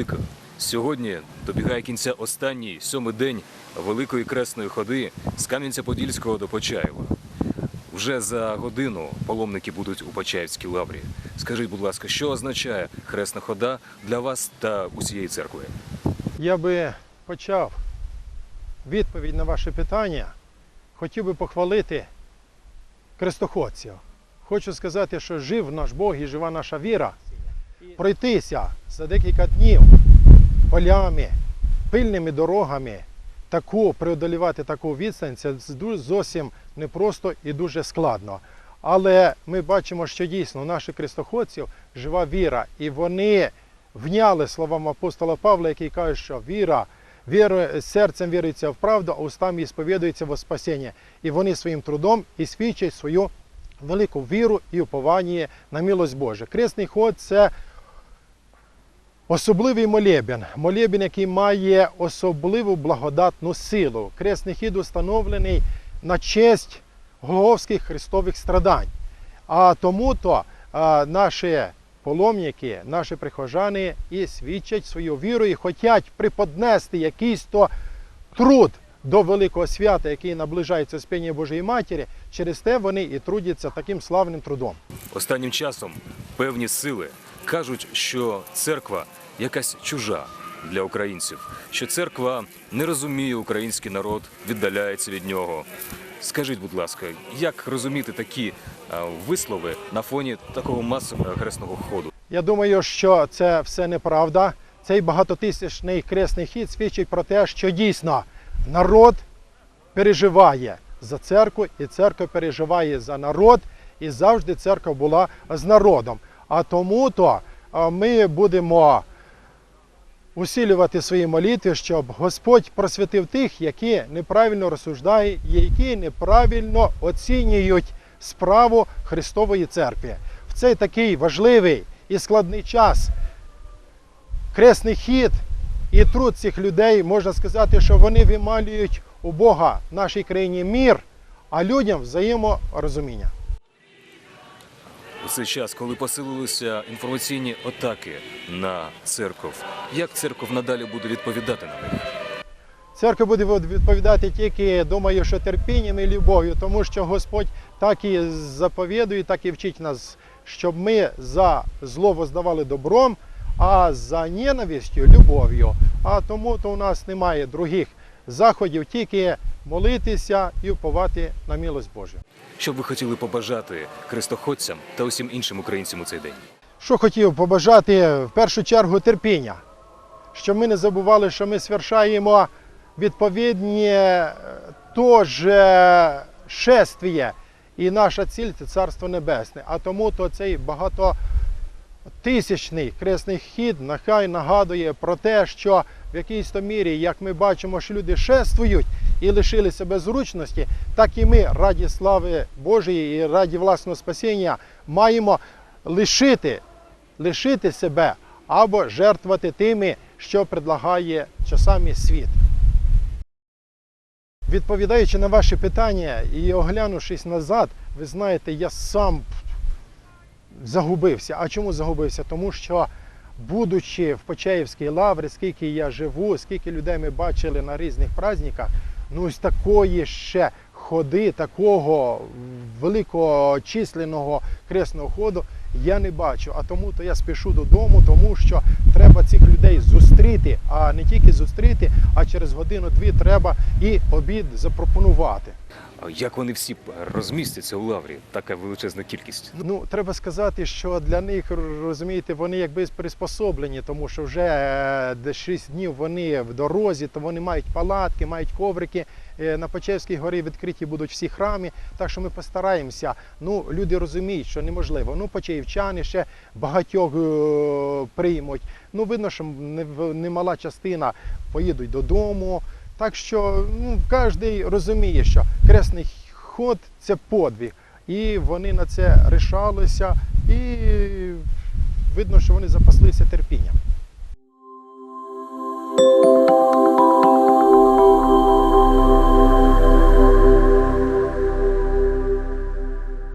Владика, сьогодні добігає кінця останній сьомий день великої кресної ходи з Кам'янця-Подільського до Почаєва. Вже за годину паломники будуть у Почаївській лаврі. Скажіть, будь ласка, що означає хресна хода для вас та усієї церкви? Я би почав відповідь на ваше питання. Хотів би похвалити крестоходців. Хочу сказати, що жив наш Бог і жива наша віра. Пройтися за декілька днів полями, пильними дорогами, таку преодолівати таку відстань, це зовсім непросто і дуже складно. Але ми бачимо, що дійсно у наших крестоходців жива віра, і вони вняли словам апостола Павла, який каже, що віра, віра серцем вірується в правду, а устами сповідується во спасіння. І вони своїм трудом і свідчать свою велику віру і уповання на милость Божу. Кресний ход це особливий молебен, молебен, який має особливу благодатну силу. Кресний хід установлений на честь Голговських христових страдань. А тому то а, наші паломники, наші прихожани і свідчать свою віру і хочуть приподнести якийсь то труд до великого свята, який наближається з Божої Матері. Через те вони і трудяться таким славним трудом. Останнім часом певні сили кажуть, що церква якась чужа для українців, що церква не розуміє український народ, віддаляється від нього. Скажіть, будь ласка, як розуміти такі вислови на фоні такого масового хресного ходу? Я думаю, що це все неправда. Цей багатотисячний кресний хід свідчить про те, що дійсно народ переживає за церкву, і церква переживає за народ, і завжди церква була з народом. А тому то ми будемо усилювати свої молитви, щоб Господь просвятив тих, які неправильно розсуждають, які неправильно оцінюють справу Христової церкви. В цей такий важливий і складний час кресний хід і труд цих людей можна сказати, що вони вималюють у Бога в нашій країні мір, а людям взаєморозуміння. Цей час, коли посилилися інформаційні атаки на церков, як церков надалі буде відповідати на них? Церква буде відповідати тільки, думаю, що терпінням і любов'ю, тому що Господь так і заповідує, так і вчить нас, щоб ми за зло воздавали добром, а за ненавистю любов'ю. А тому то у нас немає других заходів, тільки молитися і уповати на милость Божу. Що б ви хотіли побажати хрестоходцям та усім іншим українцям у цей день? Що хотів побажати в першу чергу терпіння, щоб ми не забували, що ми свершаємо відповідні е, теж е, шествія, і наша ціль це Царство Небесне. А тому то цей багатотисячний кресний хід нехай нагадує про те, що в якійсь то мірі, як ми бачимо, що люди шествують і лишилися без зручності, так і ми раді слави Божої і раді власного спасіння маємо лишити, лишити себе або жертвувати тими, що предлагає часами світ. Відповідаючи на ваші питання і оглянувшись назад, ви знаєте, я сам загубився. А чому загубився? Тому що, будучи в Почаївській лаврі, скільки я живу, скільки людей ми бачили на різних праздниках, ну ось такої ще ходи, такого великого численного кресного ходу я не бачу. А тому то я спішу додому, тому що треба цих людей зустріти, а не тільки зустріти, а через годину-дві треба і обід запропонувати. Як вони всі розмістяться у лаврі? Така величезна кількість. Ну, треба сказати, що для них, розумієте, вони якби приспособлені, тому що вже е, 6 днів вони в дорозі, то вони мають палатки, мають коврики. Е, На Почаївській горі відкриті будуть всі храми, так що ми постараємося. Ну, люди розуміють, що неможливо. Ну, почаївчани ще багатьох е, приймуть. Ну, видно, що немала частина поїдуть додому. Так що ну, кожен розуміє, що кресний ход це подвиг. І вони на це рішалися, і видно, що вони запаслися терпінням.